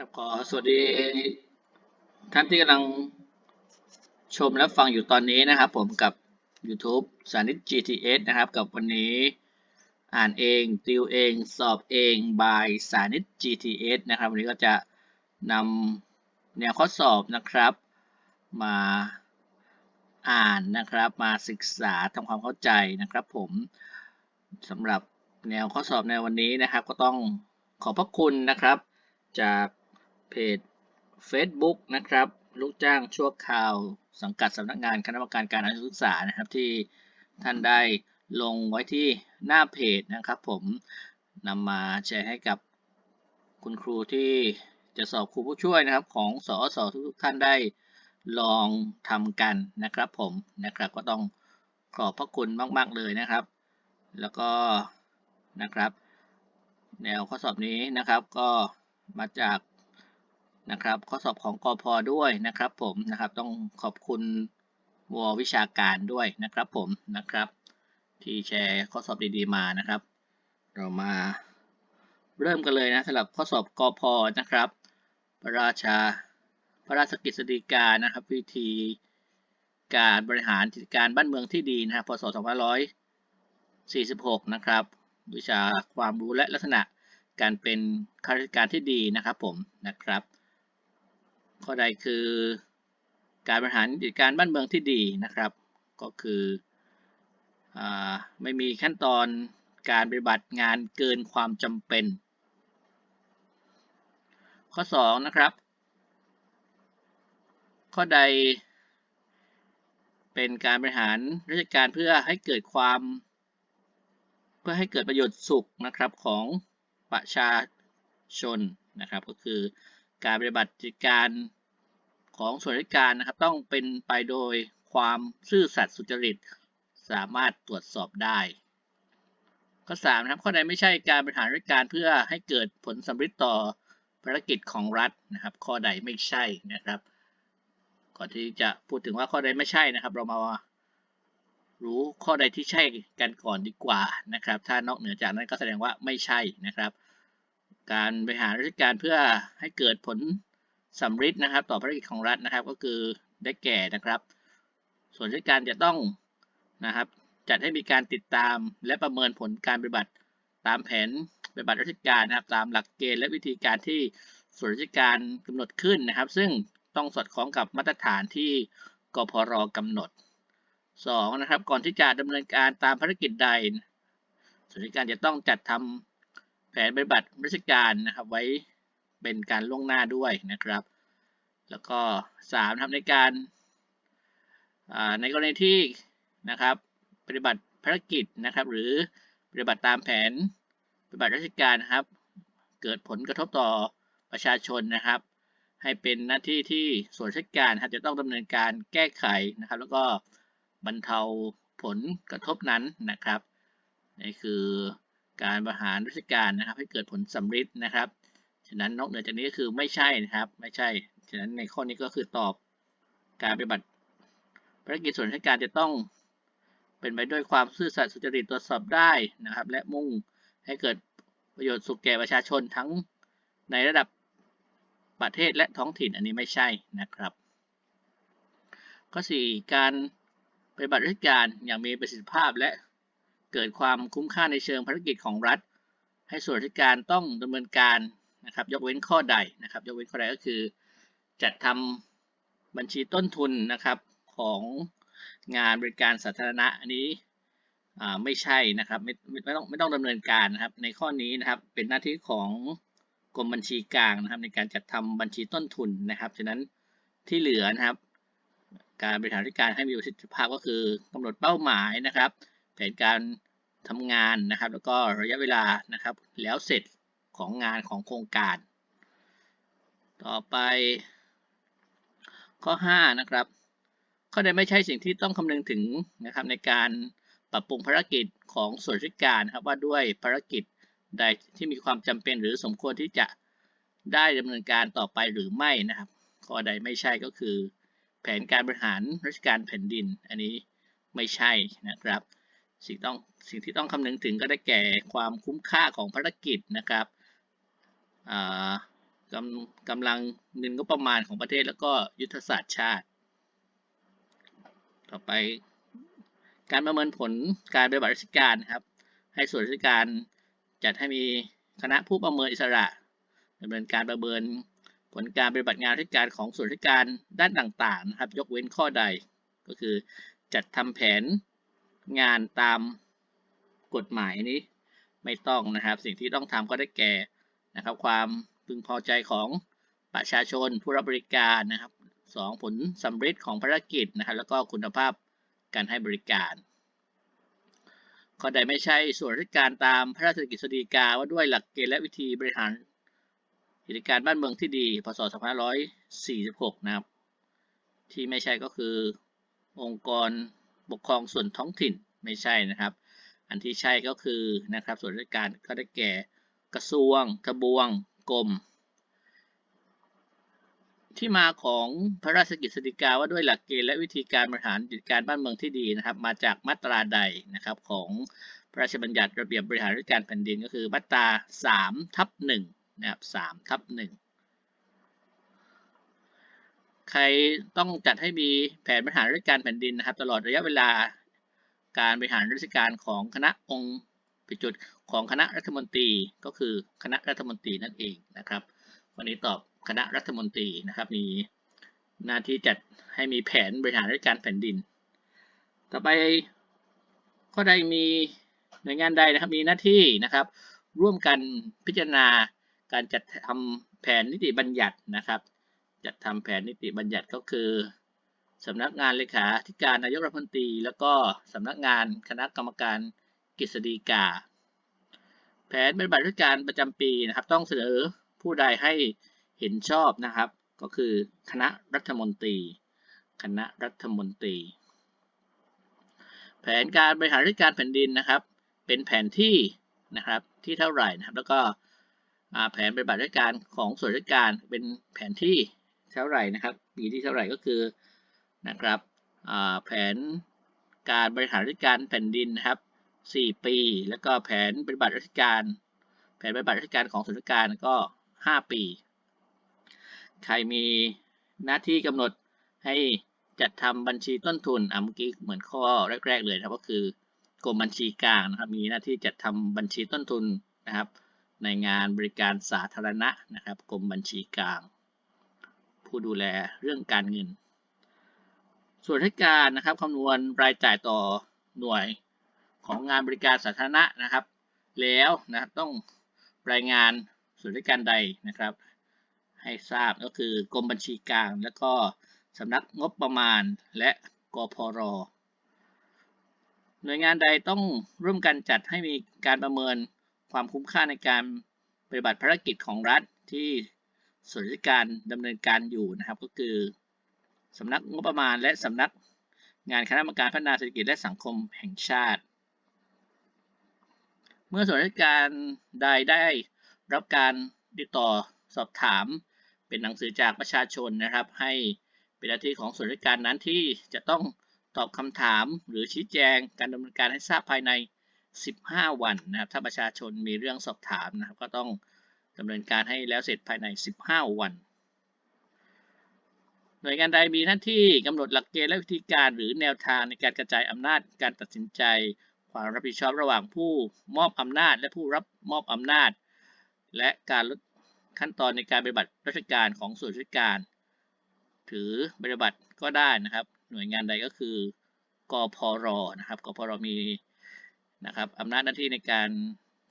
ครับขอสวัสดีท่านที่กำลังชมและฟังอยู่ตอนนี้นะครับผมกับ YouTube สานิต GTS นะครับกับวันนี้อ่านเองติวเองสอบเอง by สานิต GTS นะครับวันนี้ก็จะนำแนวข้อสอบนะครับ มาอ่านนะครับมาศึกษาทำความเข้าใจนะครับ ผมสำหรับแนวข้อสอบในวันนี้นะครับ ก็ต้องขอบพระคุณนะครับจาก เพจ Facebook นะครับ ลูกจ้างชั่วคราว สังกัดสำนักงานคณะกรรมการการศึกษานะครับ ที่ท่านได้ลงไว้ที่หน้าเพจนะครับผมนำมาแชร์ให้กับคุณครูที่จะสอบครูผู้ช่วยนะครับ ของสอสอทุกท่านได้ลองทำกันนะครับผมนะครับก็ต้องขอบพระคุณมาก ๆ เลยนะครับ แล้วก็นะครับ แนวข้อสอบนี้นะครับก็มาจาก นะครับ ข้อสอบของกอพอด้วยนะครับผมนะครับต้องขอบคุณวอวิชาการด้วยนะครับผมนะครับ ที่แชร์ข้อสอบดีๆมานะครับ เรามาเริ่มกันเลยนะสำหรับข้อสอบกอพอนะครับ พระราชาพระราชกฤษฎีกานะครับ วิธีการบริหารกิจการบ้านเมืองที่ดีนะครับพศ2546 นะครับ วิชาความรู้และลักษณะการเป็นข้าราชการที่ดีนะครับผมนะครับ ข้อใดคือการบริหารกิจการบ้านเมืองที่ดีนะครับ ก็คืออไม่มีขั้นตอนการปฏิบัติงานเกินความจำเป็น ข้อ 2 นะครับ ข้อใด เป็นการบริหารราชการเพื่อให้เกิดความ เพื่อให้เกิดประโยชน์สุขนะครับของประชาชนนะครับ ก็คือ การปฏิบัติการของส่วนราชการนะครับ ต้องเป็นไปโดยความซื่อสัตย์สุจริต สามารถตรวจสอบได้ข้อ3นะครับข้อใดไม่ใช่การบริหารราชการเพื่อให้เกิดผลสำเร็จต่อภารกิจของรัฐนะครับ ข้อใดไม่ใช่นะครับ ก่อนที่จะพูดถึงว่าข้อใดไม่ใช่นะครับ เรามารู้ข้อใดที่ใช่กันก่อนดีกว่านะครับ ถ้านอกเหนือจากนั้นก็แสดงว่าไม่ใช่นะครับ การบริหารราชการเพื่อให้เกิดผลสำเร็จนะครับ ต่อภารกิจของรัฐนะครับ ก็คือได้แก่นะครับ ส่วนราชการจะต้องนะครับ จัดให้มีการติดตามและประเมินผลการปฏิบัติตามแผนปฏิบัติราชการนะครับ ตามหลักเกณฑ์และวิธีการที่ส่วนราชการกำหนดขึ้นนะครับ ซึ่งต้องสอดคล้องกับมาตรฐานที่กพรกำหนด 2. นะครับ ก่อนที่จะดำเนินการตามภารกิจใดส่วนราชการจะต้องจัดทำ แผนปฏิบัติราชการนะครับ ไว้เป็นการล่วงหน้าด้วยนะครับ แล้วก็3ทำในการในกรณีที่นะครับปฏิบัติภารกิจนะครับ หรือปฏิบัติตามแผนปฏิบัติราชการนะครับ เกิดผลกระทบต่อประชาชนนะครับ ให้เป็นหน้าที่ที่ส่วนราชการครับจะต้องดำเนินการแก้ไขนะครับ แล้วก็บรรเทาผลกระทบนั้นนะครับนี่คือ การบริหารราชการนะครับ ให้เกิดผลสำเร็จนะครับ ฉะนั้นนอกเหนือจากนี้ก็คือไม่ใช่นะครับ ไม่ใช่ ฉะนั้นในข้อนี้ก็คือตอบการปฏิบัติภารกิจส่วนราชการจะต้องเป็นไปด้วยความซื่อสัตย์สุจริตตรวจสอบได้นะครับ และมุ่งให้เกิดประโยชน์สุขแก่ประชาชนทั้งในระดับประเทศและท้องถิ่นอันนี้ไม่ใช่นะครับ ข้อ 4 การปฏิบัติราชการอย่างมีประสิทธิภาพและ เกิดความคุ้มค่าในเชิงภารกิจของรัฐ ให้ส่วนราชการต้องดำเนินการนะครับ ยกเว้นข้อใดนะครับ ยกเว้นข้อใดก็คือ จัดทำบัญชีต้นทุนนะครับของงานบริการสาธารณะอันนี้ไม่ใช่นะครับไม่ไม่ต้องไม่ต้องดำเนินการนะครับ ในข้อนี้นะครับเป็นหน้าที่ของกรมบัญชีกลางนะครับ ในการจัดทำบัญชีต้นทุนนะครับฉะนั้นที่เหลือนะครับ การบริหารราชการให้มีประสิทธิภาพก็คือกำหนดเป้าหมายนะครับ แผนการทำงานนะครับ แล้วก็ระยะเวลานะครับ แล้วเสร็จของงานของโครงการ ต่อไป ข้อ 5 นะครับ ข้อใดไม่ใช่สิ่งที่ต้องคำนึงถึงนะครับในการปรับปรุงภารกิจของส่วนราชการครับว่าด้วยภารกิจใดที่มีความจำเป็นหรือสมควรที่จะได้ดำเนินการต่อไปหรือไม่นะครับ ข้อใดไม่ใช่ก็คือ แผนการบริหารราชการแผ่นดิน อันนี้ไม่ใช่นะครับ สิ่งต้องสิ่งที่ต้องคำนึงถึงก็ได้แก่ความคุ้มค่าของภารกิจนะครับกำกำลังเงินงบประมาณของประเทศแล้วก็ยุทธศาสตร์ชาติ ต่อไป การประเมินผลการปฏิบัติราชการครับ ให้ส่วนราชการจัดให้มีคณะผู้ประเมินอิสระดำเนินการประเมินผลการปฏิบัติงานราชการของส่วนราชการด้านต่างๆนะครับ ยกเว้นข้อใดก็คือจัดทำแผน งานตามกฎหมายนี้ไม่ต้องนะครับ สิ่งที่ต้องทำก็ได้แก่นะครับ ความพึงพอใจของประชาชนผู้รับบริการนะครับสองผลสำเร็จของภารกิจนะครับ แล้วก็คุณภาพการให้บริการข้อใดไม่ใช่ส่วนราชการตามพระราชกฤษฎีกาว่าด้วยหลักเกณฑ์และวิธีบริหารกิจการบ้านเมืองที่ดี พศ 2546 นะครับ ที่ไม่ใช่ก็คือองค์กร ปกครองส่วนท้องถิ่นไม่ใช่นะครับ อันที่ใช่ก็คือนะครับส่วนราชการก็ได้แก่กระทรวงกระบวงกรมที่มาของพระราชกฤษฎีกาว่าด้วยหลักเกณฑ์และวิธีการบริหารจัดการบ้านเมืองที่ดีนะครับ มาจากมาตราใดนะครับของพระราชบัญญัติระเบียบบริหารราชการแผ่นดินก็คือมาตรา3ทับ1นะครับ3ทับ1 ใครต้องจัดให้มีแผนบริหารราชการแผ่นดินนะครับ ตลอดระยะเวลาการบริหารราชการของคณะองค์ปิจุดของคณะรัฐมนตรีก็คือคณะรัฐมนตรีนั่นเองนะครับ วันนี้ตอบคณะรัฐมนตรีนะครับ มีหน้าที่จัดให้มีแผนบริหารราชการแผ่นดิน ต่อไปข้อใดมีหน่วยงานใดนะครับมีหน้าที่นะครับ ร่วมกันพิจารณาการจัดทำแผนนิติบัญญัตินะครับ จัดทำแผนนิติบัญญัติก็คือสำนักงานเลขาธิการนายกรัฐมนตรี แล้วก็สำนักงานคณะกรรมการกฤษฎีกา แผนปฏิบัติราชการประจำปีนะครับ ต้องเสนอผู้ใดให้เห็นชอบนะครับ ก็คือคณะรัฐมนตรี คณะรัฐมนตรี แผนการบริหารราชการแผ่นดินนะครับ เป็นแผนที่นะครับที่เท่าไหร่นะครับ แล้วก็แผนปฏิบัติราชการของส่วนราชการเป็นแผนที่ เท่าไหร่นะครับปีที่เท่าไหร่ก็คือนะครับแผนการบริหารราชการแผ่นดินนะครับ 4 ปี แล้วก็แผนปฏิบัติราชการ แผนปฏิบัติราชการของส่วนราชการก็ 5 ปี ใครมีหน้าที่กำหนดให้จัดทำบัญชีต้นทุนอะเมื่อกี้เหมือนข้อแรก ๆ เลยนะครับก็คือกรมบัญชีกลางนะครับมีหน้าที่จัดทำบัญชีต้นทุนนะครับ ในงานบริการสาธารณะนะครับกรมบัญชีกลาง ผู้ดูแลเรื่องการเงิน ส่วนราชการนะครับคำนวณรายจ่ายต่อหน่วยของงานบริการสาธารณะนะครับ แล้วนะครับต้องรายงานส่วนราชการใดนะครับ ให้ทราบก็คือกรมบัญชีกลาง แล้วก็สำนักงบประมาณและกพรหน่วยงานใดต้องร่วมกันจัดให้มีการประเมินความคุ้มค่าในการปฏิบัติภารกิจของรัฐที่ ส่วนราชการดำเนินการอยู่นะครับ ก็คือสำนักงบประมาณและสำนักงานคณะกรรมการพัฒนาเศรษฐกิจและสังคมแห่งชาติ เมื่อส่วนราชการใดได้รับการติดต่อสอบถาม เป็นหนังสือจากประชาชนนะครับ ให้เป็นหน้าที่ของส่วนราชการนั้นที่จะต้องตอบคำถามหรือชี้แจงการดำเนินการให้ทราบภายใน 15 วันนะครับ ถ้าประชาชนมีเรื่องสอบถามนะครับ ก็ต้อง ดำเนินการให้แล้วเสร็จภายใน 15 วัน หน่วยงานใดมีหน้าที่กำหนดหลักเกณฑ์และวิธีการหรือแนวทางในการกระจายอำนาจการตัดสินใจ ความรับผิดชอบระหว่างผู้มอบอำนาจและผู้รับมอบอำนาจ และการลดขั้นตอนในการปฏิบัติราชการของส่วนราชการ ถือปฏิบัติก็ได้นะครับ หน่วยงานใดก็คือกพรนะครับกพรมีนะครับอำนาจหน้าที่ในการ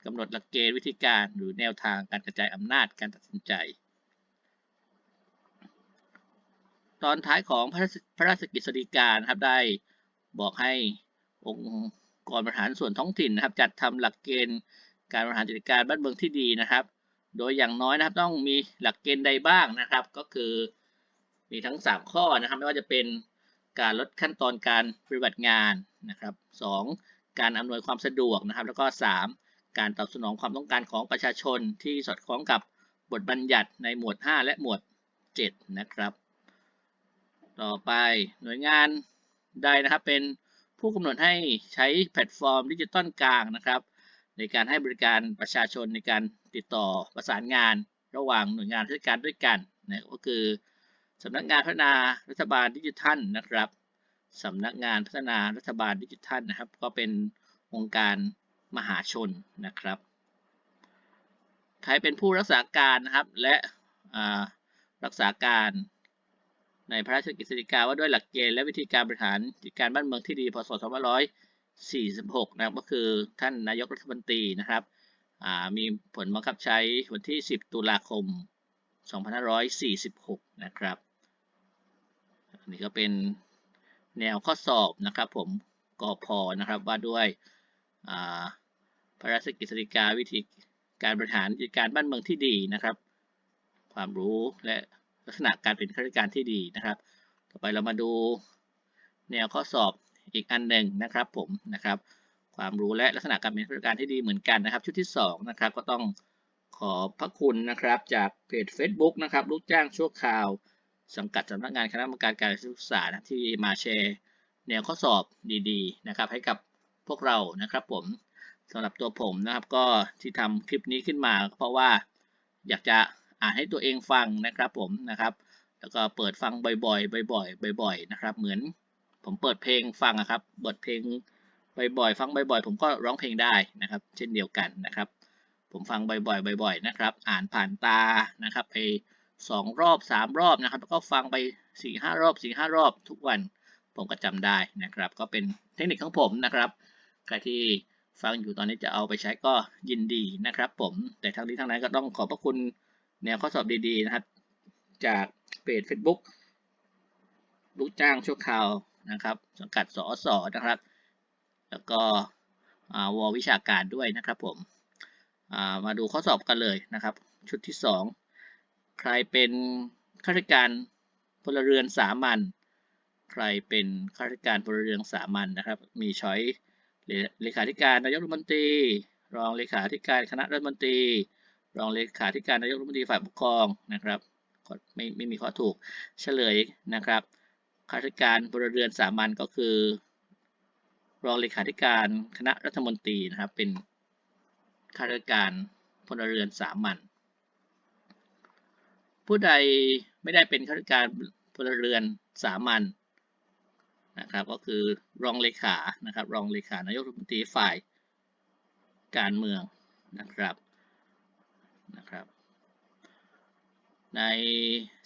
กำหนดหลักเกณฑ์วิธีการหรือแนวทางการกระจายอำนาจการตัดสินใจ ตอนท้ายของพระราชกฤษฎีกานะครับได้บอกให้องค์กรบริหารส่วนท้องถิ่นนะครับ จัดทำหลักเกณฑ์การบริหารจัดการบ้านเมืองที่ดีนะครับ โดยอย่างน้อยนะครับต้องมีหลักเกณฑ์ใดบ้างนะครับ ก็คือมีทั้ง 3 ข้อนะครับไม่ว่าจะเป็นการลดขั้นตอนการปฏิบัติงานนะครับ 2. การอำนวยความสะดวกนะครับ แล้วก็ 3. การตอบสนองความต้องการของประชาชนที่สอดคล้องกับบทบัญญัติในหมวด 5 และหมวด 7 นะครับ ต่อไปหน่วยงานใดนะครับเป็นผู้กำหนดให้ใช้แพลตฟอร์มดิจิตอลกลางนะครับ ในการให้บริการประชาชนในการติดต่อประสานงานระหว่างหน่วยงานราชการด้วยกันนะก็คือสำนักงานพัฒนารัฐบาลดิจิทัลนะครับสำนักงานพัฒนารัฐบาลดิจิทัลนะครับ ก็เป็นองค์การ มหาชนนะครับ ใครเป็นผู้รักษาการนะครับและรักษาการในพระราชกฤษฎีกาว่าด้วยหลักเกณฑ์และวิธีการบริหารจัดการบ้านเมืองที่ดีพศ2546 นะครับก็คือท่านนายกรัฐมนตรีนะครับมีผลบังคับใช้วันที่ 10 ตุลาคม 2546 นะครับอันนี้ก็เป็นแนวข้อสอบนะครับผมกอพอนะครับว่าด้วย อ่าพระราชกฤษฎีกาวิธีการบริหารจัดการบ้านเมืองที่ดีนะครับ ความรู้และลักษณะการเป็นข้าราชการที่ดีนะครับ ต่อไปเรามาดูแนวข้อสอบอีกอันหนึ่งนะครับผมนะครับ ความรู้และลักษณะการเป็นข้าราชการที่ดีเหมือนกันนะครับ ชุดที่สองนะครับก็ต้องขอพระคุณนะครับจากเพจ Facebook นะครับลูกจ้างชั่วคราว สังกัดสำนักงานคณะกรรมการการศึกษานะที่มาแชร์ แนวข้อสอบดีๆนะครับ ให้กับ พวกเรานะครับผมสำหรับตัวผมนะครับก็ที่ทำคลิปนี้ขึ้นมา เพราะว่าอยากจะอ่านให้ตัวเองฟังนะครับผมนะครับ แล้วก็เปิดฟังบ่อยๆ บ่อยๆ บ่อย ๆ นะครับ เหมือนผมเปิดเพลงฟังอะครับเปิดเพลงบ่อยๆ ฟังบ่อยๆ ผมก็ร้องเพลงได้นะครับ เช่นเดียวกันนะครับ ผมฟังบ่อยๆ บ่อย ๆ นะครับ อ่านผ่านตานะครับไปสองรอบสามรอบนะครับ แล้วก็ฟังไปสี่ห้ารอบสี่ห้ารอบทุกวัน ผมก็จำได้นะครับ ก็เป็นเทคนิคของผมนะครับ ใครที่ฟังอยู่ตอนนี้จะเอาไปใช้ก็ยินดีนะครับผม แต่ทั้งนี้ทั้งนั้นก็ต้องขอบพระคุณแนวข้อสอบดีๆนะครับ จากเพจ Facebook ลูกจ้างชั่วคราวนะครับ สังกัดสอสอนะครับ แล้วก็วอวิชาการด้วยนะครับผมมาดูข้อสอบกันเลยนะครับ ชุดที่ 2 ใครเป็นข้าราชการพลเรือนสามัญใครเป็นข้าราชการพลเรือนสามัญนะครับ มีช้อย เลขาธิการนายกรัฐมนตรี รองเลขาธิการคณะรัฐมนตรี รองเลขาธิการนายกรัฐมนตรีฝ่ายปกครองนะครับไม่ไม่มีข้อถูกเฉลยนะครับข้าราชการพลเรือนสามัญก็คือ รองเลขาธิการคณะรัฐมนตรีนะครับ เป็นข้าราชการพลเรือนสามัญผู้ใดไม่ได้เป็นข้าราชการพลเรือนสามัญ นะครับก็คือรองเลขานะครับรองเลขานายกรัฐมนตรีฝ่ายการเมืองนะครับนะครับ ใน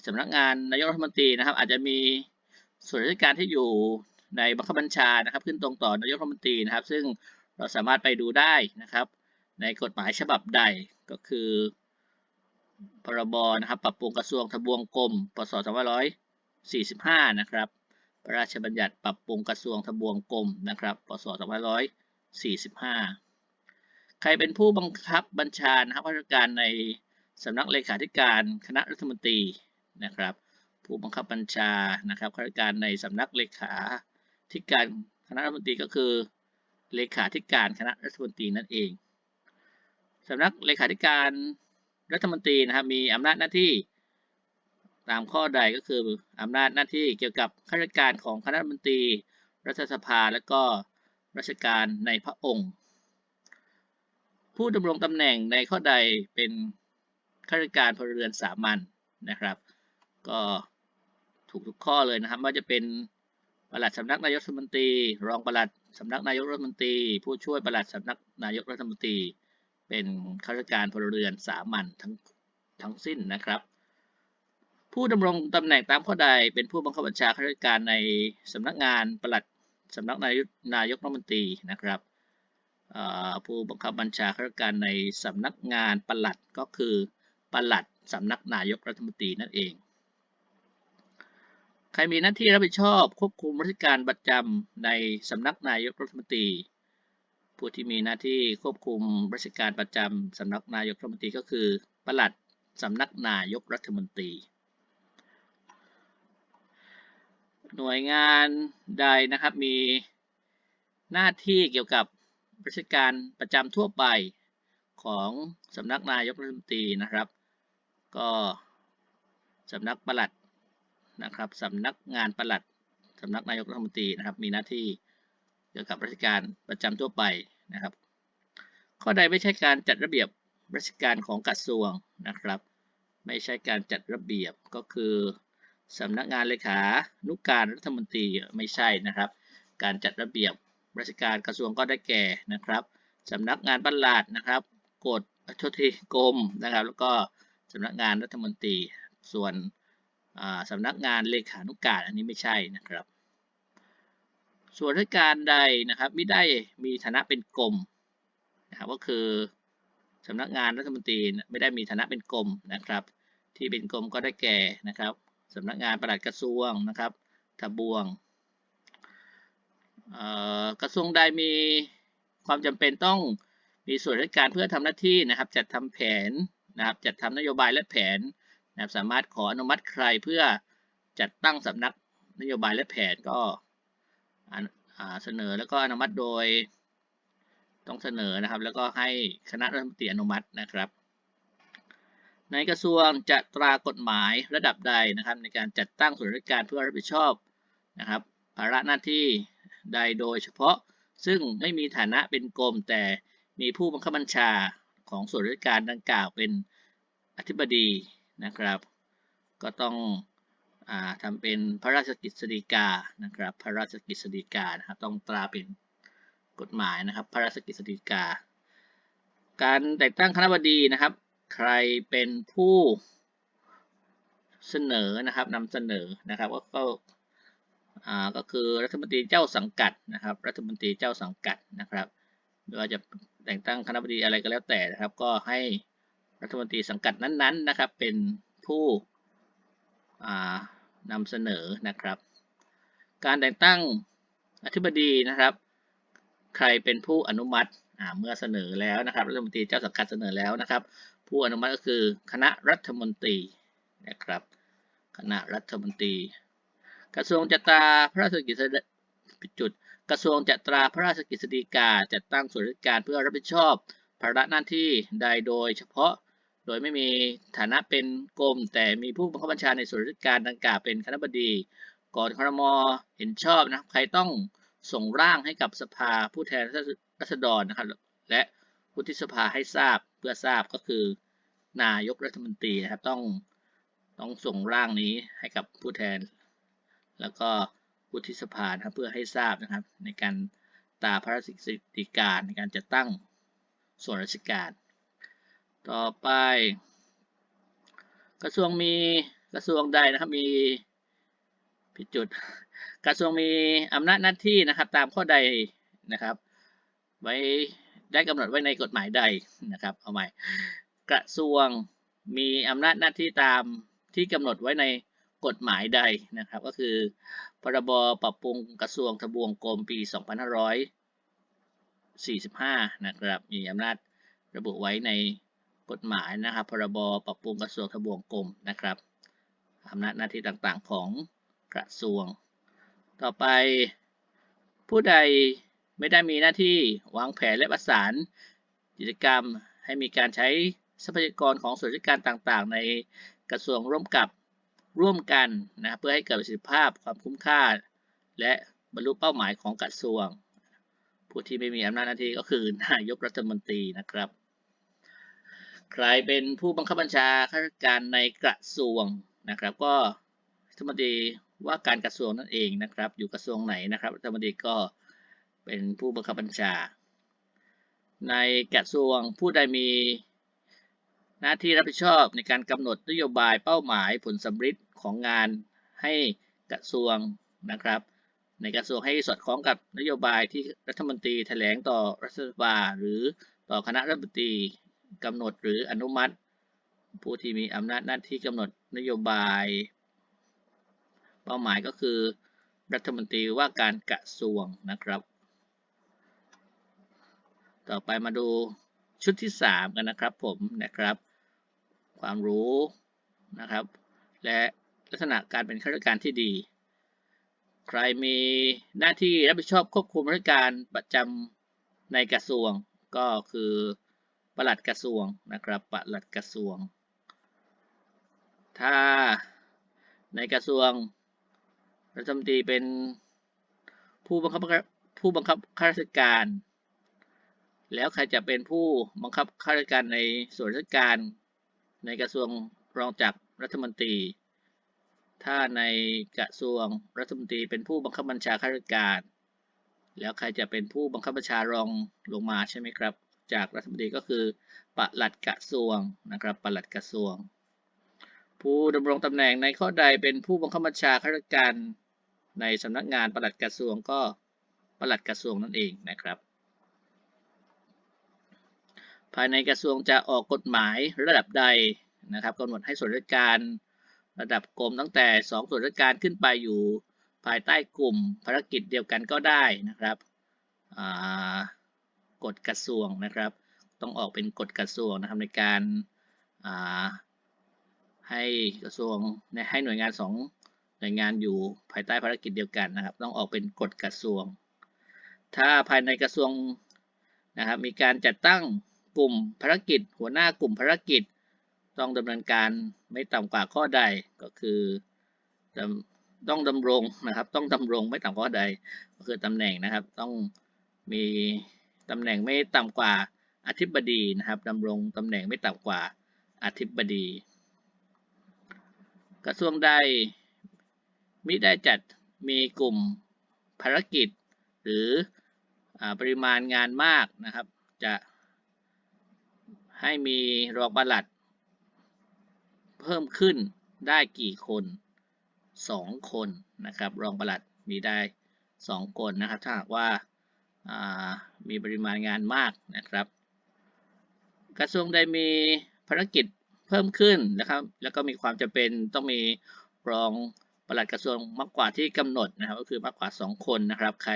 สำนักงานนายกรัฐมนตรีนะครับ อาจจะมีส่วนราชการที่อยู่ในบังคับบัญชานะครับ ขึ้นตรงต่อนายกรัฐมนตรีนะครับ ซึ่งเราสามารถไปดูได้นะครับ ในกฎหมายฉบับใดก็คือพรบนะครับ ปรับปรุงกระทรวงทบวงกรมพศ2545 นะครับ พระราชบัญญัติปรับปรุงกระทรวงทบวงกรมนะครับพศ2545 ใครเป็นผู้บังคับบัญชานะครับราชการในสำนักเลขาธิการคณะรัฐมนตรีนะครับ ผู้บังคับบัญชานะครับข้าราชการในสำนักเลขาธิการคณะรัฐมนตรีก็คือ เลขาธิการคณะรัฐมนตรีนั่นเองสำนักเลขาธิการรัฐมนตรีนะครับมีอำนาจหน้าที่ ตามข้อใดก็คืออำนาจหน้าที่เกี่ยวกับข้าราชการของคณะรัฐมนตรี รัฐสภาและก็ราชการในพระองค์ ผู้ดำรงตำแหน่งในข้อใดเป็นข้าราชการพลเรือนสามัญนนะครับ ก็ถูกทุกข้อเลยนะครับว่าจะเป็นปลัดสำนักนายกรัฐมนตรี รองปลัดสำนักนายกรัฐมนตรี ผู้ช่วยปลัดสำนักนายกรัฐมนตรี เป็นข้าราชการพลเรือนสามัญทั้งทั้งสิ้นนะครับ ผู้ดำรงตำแหน่งตามข้อใดเป็นผู้บังคับบัญชาข้าราชการในสำนักงานปลัดสำนักนายกนายกรัฐมนตรีนะครับผู้บังคับบัญชาข้าราชการในสำนักงานปลัดก็คือปลัดสำนักนายกรัฐมนตรีนั่นเอง ใครมีหน้าที่รับผิดชอบควบคุมราชการประจำในสำนักนายกรัฐมนตรี ผู้ที่มีหน้าที่ควบคุมราชการประจำสำนักนายกรัฐมนตรีก็คือปลัดสำนักนายกรัฐมนตรี หน่วยงานใดนะครับมีหน้าที่เกี่ยวกับราชการประจำทั่วไปของสำนักนายกรัฐมนตรีนะครับ ก็สำนักปลัดนะครับสำนักงานปลัดสำนักนายกรัฐมนตรีนะครับ มีหน้าที่เกี่ยวกับราชการประจำทั่วไปนะครับ ข้อใดไม่ใช่การจัดระเบียบราชการของกระทรวงนะครับ ไม่ใช่การจัดระเบียบก็คือ สำนักงานเลขานุการรัฐมนตรีไม่ใช่นะครับ การจัดระเบียบราชการกระทรวงก็ได้แก่นะครับสำนักงานบัลลาดนะครับ กฎโทษทีกรมนะครับ แล้วก็สำนักงานรัฐมนตรี ส่วนสำนักงานเลขานุการอันนี้ไม่ใช่นะครับ ส่วนราชการใดนะครับไม่ได้มีฐานะเป็นกรมนะครับก็คือสำนักงานรัฐมนตรีไม่ได้มีฐานะเป็นกรมนะครับ ที่เป็นกรมก็ได้แก่นะครับ สำนักงานปลัดกระทรวงนะครับทบวงกระทรวงใดมีความจำเป็นต้องมีส่วนราชการเพื่อทำหน้าที่นะครับ จัดทำแผนนะครับ จัดทำนโยบายและแผนนะครับ สามารถขออนุมัติใครเพื่อจัดตั้งสำนักนโยบายและแผนก็เสนอแล้วก็อนุมัติโดยต้องเสนอนะครับ แล้วก็ให้คณะรัฐมนตรีอนุมัตินะครับ ในกระทรวงจะตรากฎหมายระดับใดนะครับ ในการจัดตั้งส่วนราชการเพื่อรับผิดชอบนะครับภาระหน้าที่ใดโดยเฉพาะซึ่งไม่มีฐานะเป็นกรมแต่มีผู้บังคับบัญชาของส่วนราชการดังกล่าวเป็นอธิบดีนะครับ ก็ต้องอาทำเป็นพระราชกฤษฎีกานะครับ พระราชกฤษฎีกานะครับต้องตราเป็นกฎหมายนะครับ พระราชกฤษฎีกา การแต่งตั้งคณะบดีนะครับ ใครเป็นผู้เสนอนะครับนำเสนอนะครับก็ก็อ่าก็คือรัฐมนตรีเจ้าสังกัดนะครับ รัฐมนตรีเจ้าสังกัดนะครับไม่ว่าจะแต่งตั้งคณะบดีอะไรก็แล้วแต่นะครับ ก็ให้รัฐมนตรีสังกัดนั้นๆนะครับ เป็นผู้นำเสนอนะครับ การแต่งตั้งอธิบดีนะครับ ใครเป็นผู้อนุมัติอ่าเมื่อเสนอแล้วนะครับรัฐมนตรีเจ้าสังกัดเสนอแล้วนะครับ ผู้อนุมัติก็คือคณะรัฐมนตรีนะครับ คณะรัฐมนตรี กระทรวงจัตราพระราชกิจจุด กระทรวงจัตราพระราชกิจสฎีกาจัดตั้งส่วนราชการเพื่อรับผิดชอบภาระหน้าที่ใดโดยเฉพาะโดยไม่มีฐานะเป็นกรม แต่มีผู้บังคับบัญชาในส่วนราชการดังกล่าวเป็นคณะบดี ก่อนครมเห็นชอบนะครับใครต้องส่งร่างให้กับสภาผู้แทนราษฎรนะครับและวุฒิสภาให้ทราบ เพื่อทราบก็คือนายกรัฐมนตรีนะครับต้องต้องส่งร่างนี้ให้กับผู้แทน แล้วก็วุฒิสภานะครับเพื่อให้ทราบนะครับในการตาพระราชกฤษฎีการในการจัดตั้งส่วนราชการ ต่อไป กระทรวงมีกระทรวงใดนะครับมีผิดจุด กระทรวงมีอำนาจหน้าที่นะครับตามข้อใดนะครับ ไว้ ได้กำหนดไว้ในกฎหมายใดนะครับเอาใหม่กระทรวงมีอำนาจหน้าที่ตามที่กำหนดไว้ในกฎหมายใดนะครับ ก็คือพรบปรับปรุงกระทรวงทบวงกรมปี 2545 นะครับ มีอำนาจระบุไว้ในกฎหมายนะครับ พรบปรับปรุงกระทรวงทบวงกรมนะครับอำนาจหน้าที่ต่างๆของกระทรวง ต่อไปผู้ใด ไม่ได้มีหน้าที่วางแผนและประสานกิจกรรมให้มีการใช้ทรัพยากรของส่วนราชการต่างๆ ในกระทรวงร่วมกับร่วมกันนะเพื่อให้เกิดประสิทธิภาพความคุ้มค่า และบรรลุเป้าหมายของกระทรวง ผู้ที่ไม่มีอำนาจหน้าที่ก็คือนายกรัฐมนตรีนะครับ ใครเป็นผู้บังคับบัญชาข้าราชการในกระทรวงนะครับ ก็รัฐมนตรีว่าการกระทรวงนั่นเองนะครับ อยู่กระทรวงไหนนะครับรัฐมนตรีก็ เป็นผู้บังคับบัญชา ในกระทรวงผู้ใดมีหน้าที่รับผิดชอบในการกำหนดนโยบายเป้าหมายผลสำฤทธิ์ของงานให้กระทรวงนะครับ ในกระทรวงให้สอดคล้องกับนโยบายที่รัฐมนตรีแถลงต่อรัฐสภาหรือต่อคณะรัฐมนตรีกำหนดหรืออนุมัติ ผู้ที่มีอำนาจหน้าที่กำหนดนโยบาย เป้าหมายก็คือ รัฐมนตรีว่าการกระทรวงนะครับ ต่อไปมาดูชุดที่ 3 กันนะครับผมนะครับ ความรู้นะครับ และลักษณะการเป็นข้าราชการที่ดี ใครมีหน้าที่รับผิดชอบควบคุมราชการประจำในกระทรวงก็คือปลัดกระทรวงนะครับปลัดกระทรวง ถ้าในกระทรวงรัฐมนตรีเป็นผู้บังคับผู้บังคับข้าราชการ แล้วใครจะเป็นผู้บังคับข้าราชการในส่วนราชการในกระทรวงรองจากรัฐมนตรี ถ้าในกระทรวงรัฐมนตรีเป็นผู้บังคับบัญชาข้าราชการ แล้วใครจะเป็นผู้บังคับบัญชารองลงมาใช่ไหมครับ จากรัฐมนตรีก็คือปลัดกระทรวงนะครับปลัดกระทรวง ผู้ดำรงตำแหน่งในข้อใดเป็นผู้บังคับบัญชาข้าราชการในสำนักงานปลัดกระทรวงก็ปลัดกระทรวงนั่นเองนะครับ ภายในกระทรวงจะออกกฎหมายระดับใดนะครับกำหนดให้ส่วนราชการระดับกรมตั้งแต่ 2 ส่วนราชการขึ้นไปอยู่ภายใต้กลุ่มภารกิจเดียวกันก็ได้นะครับกฎกระทรวงนะครับ ต้องออกเป็นกฎกระทรวงนะครับในการาให้กระทรวงให้หน่วยงานสองหน่วยงานอยู่ภายใต้ภารกิจเดียวกันนะครับ ต้องออกเป็นกฎกระทรวง ถ้าภายในกระทรวงนะครับมีการจัดตั้ง กลุ่มภารกิจ หัวหน้ากลุ่มภารกิจ ต้องดำเนินการไม่ต่ำกว่าข้อใดก็คือต้องดำรงนะครับ ต้องดำรงไม่ต่ำกว่าข้อใดก็คือตำแหน่งนะครับ ต้องมีตำแหน่งไม่ต่ำกว่าอธิบดีนะครับดำรงตำแหน่งไม่ต่ำกว่าอธิบดี กระทรวงใดมิได้จัดมีกลุ่มภารกิจ หรืออปริมาณงานมากนะครับ จะ ให้มีรองปลัด เพิ่มขึ้นได้กี่คน 2 คนนะครับ รองปลัดมีได้ 2 คนนะครับ ถ้าหากว่ามีปริมาณงานมากนะครับ กระทรวงใดมีภารกิจเพิ่มขึ้นนะครับ แล้วก็มีความจำเป็นต้องมีรองปลัดกระทรวงมากกว่าที่กำหนดนะครับ ก็คือมากกว่า 2 คนนะครับ ใคร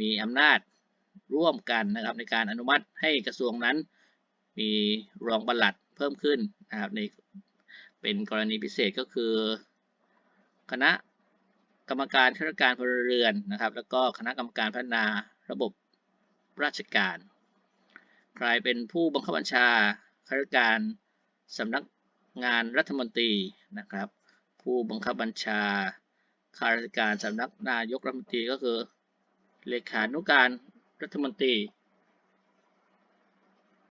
มีอำนาจร่วมกันนะครับในการอนุมัติให้กระทรวงนั้น มีรองปลัดเพิ่มขึ้นนะครับในเป็นกรณีพิเศษก็คือ คณะกรรมการข้าราชการพลเรือนนะครับ แล้วก็คณะกรรมการพัฒนาระบบราชการ ใครเป็นผู้บังคับบัญชาข้าราชการสำนักงานรัฐมนตรีนะครับ ผู้บังคับบัญชาข้าราชการสำนักนายกรัฐมนตรีก็คือเลขานุการรัฐมนตรี